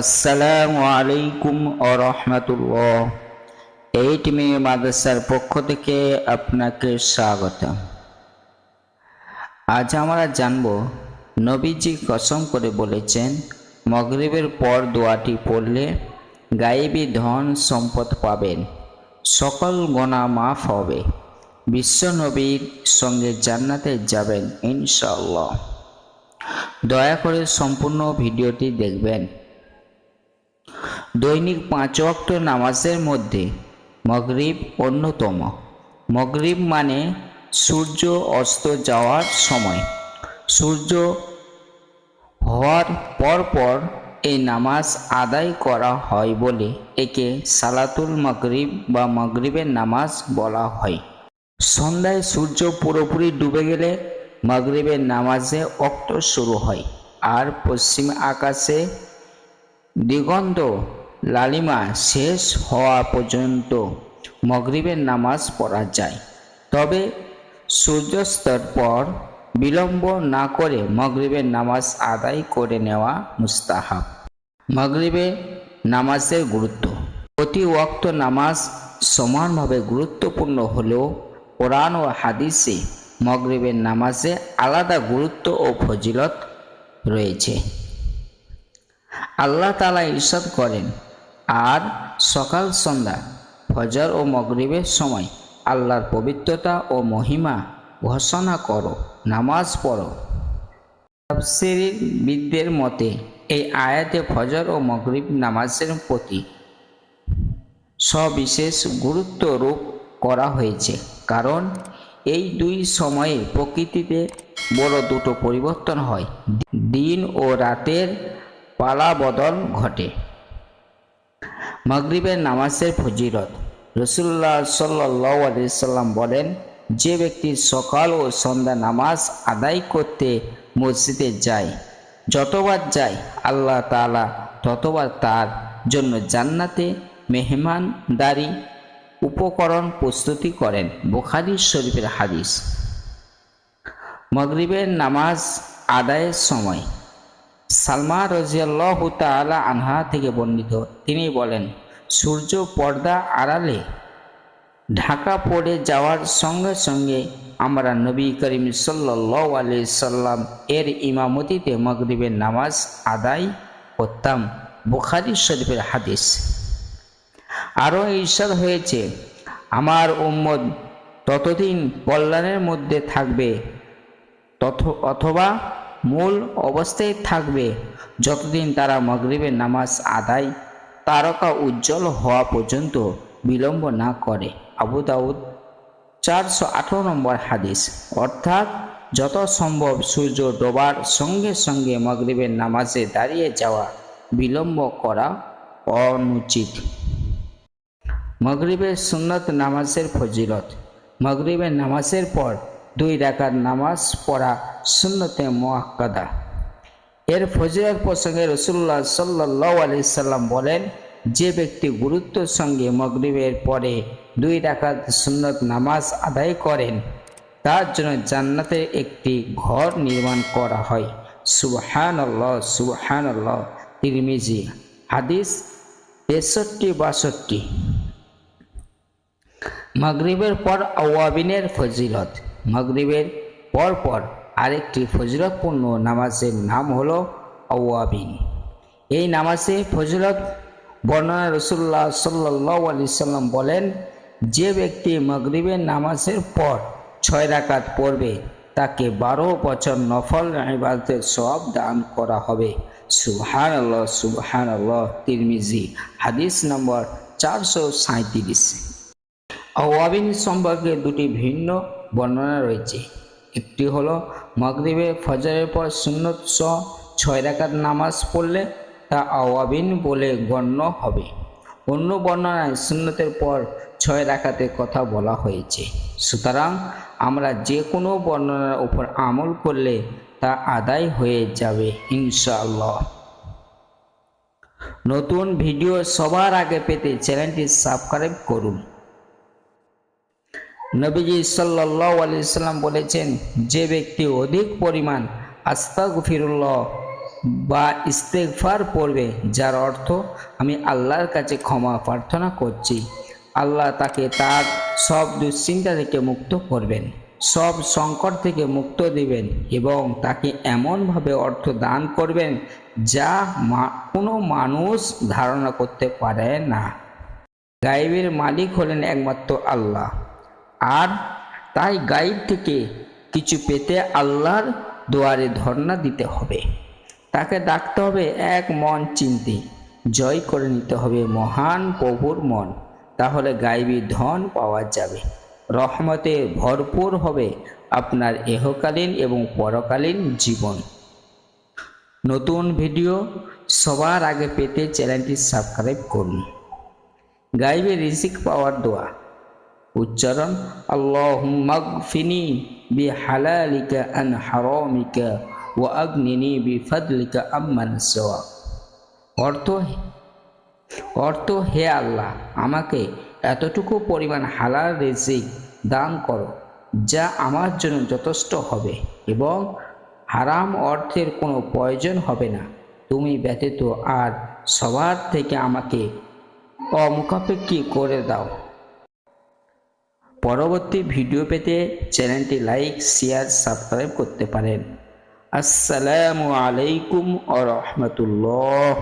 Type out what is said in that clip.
আসসালামু আলাইকুম ও রহমতুল্লাহ। এইট মে মাদ্রাসার পক্ষ থেকে আপনাকে স্বাগত আজ আমরা জানব, নবীজি কসম করে বলেছেন, মগরিবের পর দোয়াটি পড়লে গায়েবী ধন সম্পদ পাবেন, সকল গোনা মাফ হবে, বিশ্ব নবীর সঙ্গে জান্নাতে যাবেন ইনশাল্লাহ দয়া করে সম্পূর্ণ ভিডিওটি দেখবেন। দৈনিক পাঁচ ওয়াক্ত নামাজের মধ্যে মগরিব অন্যতম। মগরিব মানে সূর্য অস্ত যাওয়ার সময়। সূর্য হওয়ার পর পর এই নামাজ আদায় করা হয় বলে একে সালাতুল মগরিব বা মগরিবের নামাজ বলা হয়। সন্ধ্যায় সূর্য পুরোপুরি ডুবে গেলে মগরিবের নামাজে অক্ত শুরু হয়। আর পশ্চিম আকাশে দিগন্ত লালিমা শেষ হওয়া পর্যন্ত মগরিবের নামাজ পড়া যায়। তবে সূর্যাস্তর পর বিলম্ব না করে মগরিবের নামাজ আদায় করে নেওয়া মুস্তাহাব। মগরিবে নামাজের গুরুত্ব। প্রতি ওয়াক্ত নামাজ সমানভাবে গুরুত্বপূর্ণ হলেও কোরআন ও হাদিসে মগরিবের নামাজে আলাদা গুরুত্ব ও ফজিলত রয়েছে। আল্লাহ তালা ইরশাদ করেন আর সকাল, সন্ধ্যা, ফজর ও মগরিবের সময় আল্লাহর পবিত্রতা ও মহিমা ঘোষণা করো, নামাজ পড়ো। বিদদের মতে, এই আয়াতে ফজর ও মগরিব নামাজের প্রতি সবিশেষ গুরুত্ব রূপ করা হয়েছে। কারণ এই দুই সময়ে প্রকৃতিতে বড় দুটো পরিবর্তন হয়। দিন ও রাতের পালা বদল ঘটে। মাগরিবের নামাজের ফজিরত রসুল্লাহ সাল্লাহ সাল্লাম বলেন, যে ব্যক্তি সকাল ও সন্ধ্যা নামাজ আদায় করতে মসজিদে যায়, যতবার যায় আল্লাহ তালা ততবার তার জন্য জান্নাতে মেহমানদারি উপকরণ প্রস্তুতি করেন। বুখারি শরীফের হাদিস। মগরিবের নামাজ আদায়ের সময় সালমা রাজিয়াল্লাহ তালা আনহা থেকে বর্ণিত। তিনি বলেন, সূর্য পর্দা আড়ালে ঢাকা পড়ে যাওয়ার সঙ্গে সঙ্গে আমরা নবী করিম সাল্লাহ আলি সাল্লাম এর ইমামতিতে মগরিবের নামাজ আদায় করতাম। বুখারি শরীফের হাদিস। আরও ঈশ্বর হয়েছে, আমার উম্মদ ততদিন কল্যাণের মধ্যে থাকবে, তথ, অথবা মূল অবস্থায় থাকবে। যতদিন তারা মগরিবের নামাজ আদায়, তারকা উজ্জ্বল হওয়া পর্যন্ত বিলম্ব না করে। আবু দাউদ, চারশো আঠারো নম্বর হাদিস। অর্থাৎ, যত সম্ভব সূর্য ডোবার সঙ্গে সঙ্গে মগরিবের নামাজে দাঁড়িয়ে যাওয়া বিলম্ব করা অনুচিত। মগরিবের সুন্নত নামাজের ফজিলত। মগরিবের নামাজের পর দুই রাকাত নামাজ পড়া সুন্নতে মোয়াক্কাদা। এর ফজিলত প্রসঙ্গে রসুল্লাহ সাল্লাহ আলি সাল্লাম বলেন, যে ব্যক্তি গুরুত্বের সঙ্গে মগরিবের পরে দুই রাকাত সুন্নত নামাজ আদায় করেন, তার জন্য জান্নাতের একটি ঘর নির্মাণ করা হয়। সুবহান আল্লাহ তিরমিজি, হাদিস তেষট্টি বাষট্টি। মাগরিবের পর আওয়াবিনের ফজিলত। মাগরিবের পর পর আরেকটি ফজিলতপূর্ণ নামাজের নাম হল আওয়াবিন এই নামাজে ফজরত বর্ণনা রসুল্লাহ সাল্লাহ আলি সাল্লাম বলেন, যে ব্যক্তি মাগরিবের নামাজের পর ছয় রাকাত পড়বে, তাকে বারো বছর নফল ইবাদতের সব দান করা হবে। সুবহান আল্লাহ সুবহান আল্লাহ তিরমিজি, হাদিস নম্বর চারশো সাঁত্রিশ আওয়াবিন সম্পর্কে দুটি ভিন্ন বর্ণনা রয়েছে। একটি হলো, মগরিবে ফজরের পর সুন্নত স ছয় রাকাত নামাজ পড়লে তা আওয়াবিন বলে গণ্য হবে। অন্য বর্ণনায় সুন্নতের পর ছয় রাকাতের কথা বলা হয়েছে। সুতরাং আমরা যে কোনো বর্ণনার উপর আমল করলে তা আদায় হয়ে যাবে, ইনশাআল্লাহ। নতুন ভিডিও সবার আগে পেতে চ্যানেলটি সাবস্ক্রাইব করুন। নবীজি সাল্লাহ আলি সাল্লাম বলেছেন, যে ব্যক্তি অধিক পরিমাণ আস্তাগফিরুল্লাহ বা ইস্তেগফার পড়বে, যার অর্থ আমি আল্লাহর কাছে ক্ষমা প্রার্থনা করছি, আল্লাহ তাকে তার সব দুশ্চিন্তা থেকে মুক্ত করবেন, সব সংকট থেকে মুক্ত দিবেন এবং তাকে এমনভাবে অর্থ দান করবেন, যা কোনো মানুষ ধারণা করতে পারে না। গাইবের মালিক হলেন একমাত্র আল্লাহ। আর তাই গাইব থেকে কিছু পেতে আল্লাহর দুয়ারে ধর্ণা দিতে হবে। তাকে ডাকতে হবে এক মন চিনতে। জয় করে নিতে হবে মহান প্রভুর মন। তাহলে গাইবী ধন পাওয়া যাবে। রহমতে ভরপুর হবে আপনার এহকালীন এবং পরকালীন জীবন। নতুন ভিডিও সবার আগে পেতে চ্যানেলটি সাবস্ক্রাইব করুন। গাইবে রিজিক পাওয়ার দোয়া। উচ্চারণ আল্লাহুম্মাগফিনি বিহালালিকা আন হারামিকা ওয়া আগনিনি বিফাদলিকা আম্মান অর্থ অর্থ হে আল্লাহ, আমাকে এতটুকু পরিমাণ হালাল রিজিক দান করো, যা আমার জন্য যথেষ্ট হবে এবং হারাম অর্থের কোনো প্রয়োজন হবে না। তুমি ব্যতীত আর সবার থেকে আমাকে অমুখাপেক্ষী করে দাও। পরবর্তী ভিডিও পেতে চ্যানেলটি লাইক শেয়ার সাবস্ক্রাইব করতে পারেন। আসসালামু আলাইকুম আ রহমতুল্লাহ।